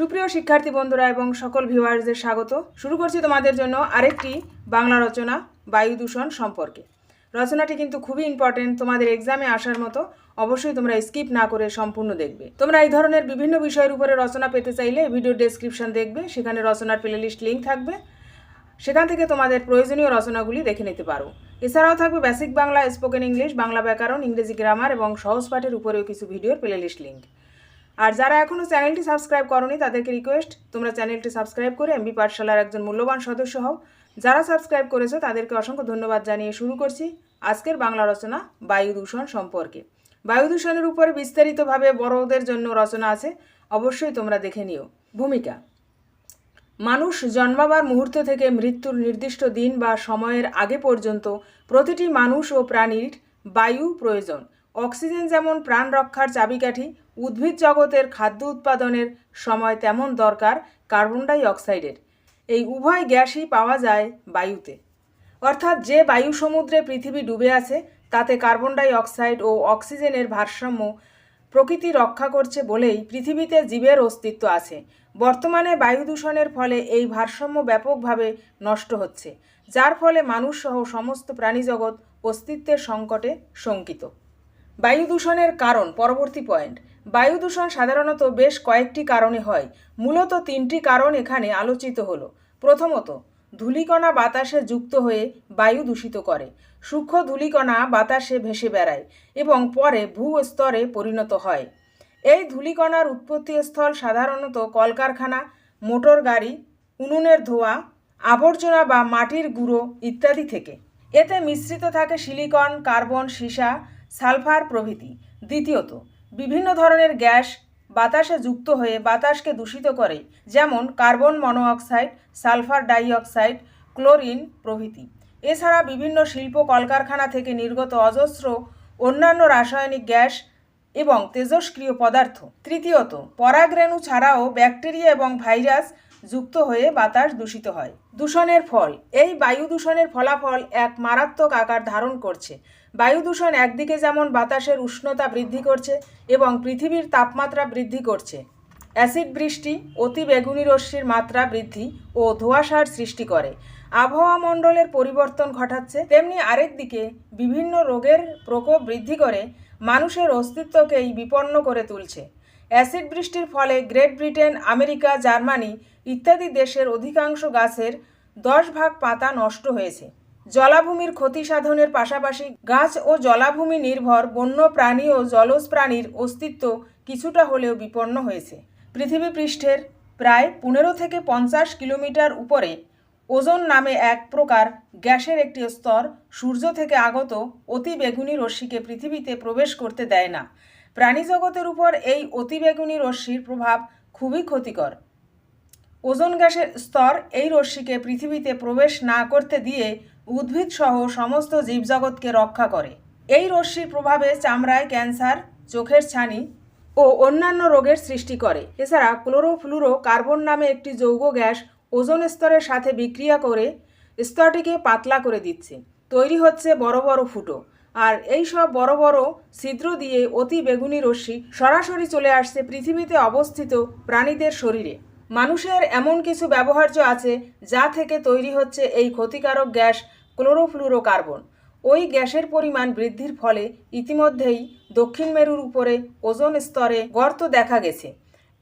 সুপ্রিয় শিক্ষার্থী বন্ধুরা এবং সকল ভিউয়ার্সদের স্বাগত। শুরু করছি তোমাদের জন্য আরেকটি বাংলা রচনা, বায়ু দূষণ সম্পর্কে। রচনাটি কিন্তু খুবই ইম্পর্টেন্ট তোমাদের এক্সামে আসার মতো। অবশ্যই তোমরা স্কিপ না করে সম্পূর্ণ দেখবে। তোমরা এই ধরনের বিভিন্ন বিষয়ের উপরে রচনা পেতে চাইলে ভিডিও ডেসক্রিপশন দেখবে, সেখানে রচনার প্লেলিস্ট লিঙ্ক থাকবে। সেখান থেকে তোমাদের প্রয়োজনীয় রচনাগুলি দেখে নিতে পারো। এছাড়াও থাকবে basic Bangla spoken English Bangla ব্যাকরণ, ইংরেজি গ্রামার এবং সহজ পাঠের উপরেও কিছু ভিডিওর প্লেলিস্ট লিঙ্ক আর যারা এখনও চ্যানেলটি সাবস্ক্রাইব করনি, তাদেরকে রিকোয়েস্ট তোমরা চ্যানেলটি সাবস্ক্রাইব করে এমবি পাঠশালার একজন মূল্যবান সদস্য হও। যারা সাবস্ক্রাইব করেছ, তাদেরকে অসংখ্য ধন্যবাদ জানিয়ে শুরু করছি আজকের বাংলা রচনা বায়ু দূষণ সম্পর্কে। বায়ু দূষণের উপরে বিস্তারিতভাবে বড়দের জন্য রচনা আছে, অবশ্যই তোমরা দেখে নিও। ভূমিকা। মানুষ জন্মাবার মুহূর্ত থেকে মৃত্যুর নির্দিষ্ট দিন বা সময়ের আগে পর্যন্ত প্রতিটি মানুষ ও প্রাণীর বায়ু প্রয়োজন। অক্সিজেন যেমন প্রাণ রক্ষার চাবিকাঠি, উদ্ভিদ জগতের খাদ্য উৎপাদনের সময় তেমন দরকার কার্বন ডাই অক্সাইডের এই উভয় গ্যাসই পাওয়া যায় বায়ুতে। অর্থাৎ যে বায়ু সমুদ্রে পৃথিবী ডুবে আছে, তাতে কার্বন ডাই অক্সাইড ও অক্সিজেনের ভারসাম্য প্রকৃতি রক্ষা করছে বলেই পৃথিবীতে জীবের অস্তিত্ব আছে। বর্তমানে বায়ু দূষণের ফলে এই ভারসাম্য ব্যাপকভাবে নষ্ট হচ্ছে, যার ফলে মানুষসহ সমস্ত প্রাণীজগৎ অস্তিত্বের সংকটে শঙ্কিত। বায়ু দূষণের কারণ, পরবর্তী পয়েন্ট বায়ু দূষণ সাধারণত বেশ কয়েকটি কারণে হয়। মূলত তিনটি কারণ এখানে আলোচিত হলো। প্রথমত, ধূলিকণা বাতাসে যুক্ত হয়ে বায়ু দূষিত করে। সূক্ষ্ম ধূলিকণা বাতাসে ভেসে বেড়ায় এবং পরে ভূস্তরে পরিণত হয়। এই ধূলিকণার উৎপত্তিস্থল সাধারণত কলকারখানা, মোটর গাড়ি, উনুনের ধোঁয়া, আবর্জনা বা মাটির গুঁড়ো ইত্যাদি থেকে। এতে মিশ্রিত থাকে সিলিকন, কার্বন, সীসা সালফার প্রভৃতি। দ্বিতীয়ত, বিভিন্ন ধরনের গ্যাস বাতাসে যুক্ত হয়ে বাতাসকে দূষিত করে, যেমন carbon monoxide, sulphur dioxide, chlorine প্রভৃতি। এছাড়া বিভিন্ন শিল্প কলকারখানা থেকে নির্গত অজস্র অন্যান্য রাসায়নিক গ্যাস এবং তেজস্ক্রিয় পদার্থ। তৃতীয়ত, পরাগরেণু ছাড়াও ব্যাকটেরিয়া এবং ভাইরাস যুক্ত হয়ে বাতাস দূষিত হয়। দূষণের ফল। এই বায়ু দূষণের ফলাফল এক মারাত্মক আকার ধারণ করছে। বায়ু দূষণ একদিকে যেমন বাতাসের উষ্ণতা বৃদ্ধি করছে এবং পৃথিবীর তাপমাত্রা বৃদ্ধি করছে। অ্যাসিড বৃষ্টি, অতি বেগুনি রশ্মির মাত্রা বৃদ্ধি ও ধোঁয়াশার সৃষ্টি করে। আবহাওয়া মণ্ডলের পরিবর্তন ঘটাচ্ছে। তেমনি আরেক দিকে বিভিন্ন রোগের প্রকোপ বৃদ্ধি করে। মানুষের অস্তিত্বকেই বিপন্ন করে তুলছে। অ্যাসিড বৃষ্টির ফলে গ্রেট ব্রিটেন, আমেরিকা, জার্মানি ইত্যাদি দেশের অধিকাংশ গাছের দশ ভাগ পাতা নষ্ট হয়েছে। জলাভূমির ক্ষতি সাধনের পাশাপাশি গাছ ও জলাভূমি নির্ভর বন্য প্রাণী ও জলজ প্রাণীর অস্তিত্ব কিছুটা হলেও বিপন্ন হয়েছে। পৃথিবী পৃষ্ঠের প্রায় পনেরো থেকে পঞ্চাশ কিলোমিটার উপরে ওজোন নামে এক প্রকার গ্যাসের একটি স্তর সূর্য থেকে আগত অতি বেগুনি রশ্মিকে পৃথিবীতে প্রবেশ করতে দেয় না। প্রাণীজগতের উপর এই অতিবেগুনি রশ্মির প্রভাব খুবই ক্ষতিকর। ওজোন গ্যাসের স্তর এই রশ্মিকে পৃথিবীতে প্রবেশ না করতে দিয়ে উদ্ভিদ সহ সমস্ত জীবজগৎকে রক্ষা করে। এই রশ্মির প্রভাবে চামড়ায় ক্যান্সার, চোখের ছানি ও অন্যান্য রোগের সৃষ্টি করে। এছাড়া ক্লোরোফ্লুরো কার্বন নামে একটি যৌগ গ্যাস ওজোন স্তরের সাথে বিক্রিয়া করে স্তরটিকে পাতলা করে দিচ্ছে। তৈরি হচ্ছে বড় বড় ফুটো। আর এই সব বড় বড় ছিদ্র দিয়ে অতি বেগুনি রশ্মি সরাসরি চলে আসছে পৃথিবীতে অবস্থিত প্রাণীদের শরীরে। মানুষের এমন কিছু ব্যবহার্য আছে যা থেকে তৈরি হচ্ছে এই ক্ষতিকারক গ্যাস ক্লোরোফ্লুরোকার্বন। ওই গ্যাসের পরিমাণ বৃদ্ধির ফলে ইতিমধ্যেই দক্ষিণ মেরুর উপরে ওজোন স্তরে গর্ত দেখা গেছে।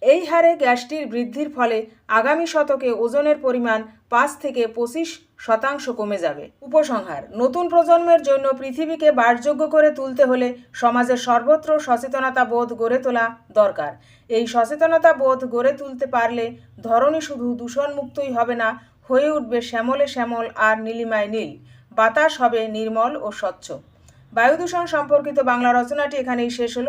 এই হারে গ্যাসটির বৃদ্ধির ফলে আগামী শতকে ওজনের পরিমাণ পাঁচ থেকে পঁচিশ শতাংশ কমে যাবে। উপসংহার, নতুন প্রজন্মের জন্য পৃথিবীকে বাসযোগ্য করে তুলতে হলে সমাজের সর্বত্র সচেতনতা বোধ গড়ে তোলা দরকার। এই সচেতনতা বোধ গড়ে তুলতে পারলে ধরনী শুধু দূষণমুক্তই হবে না, হয়ে উঠবে শ্যামলে শ্যামল আর নীলিমায় নীল। বাতাস হবে নির্মল ও স্বচ্ছ। বায়ু দূষণ সম্পর্কিত বাংলা রচনাটি এখানেই শেষ হলো।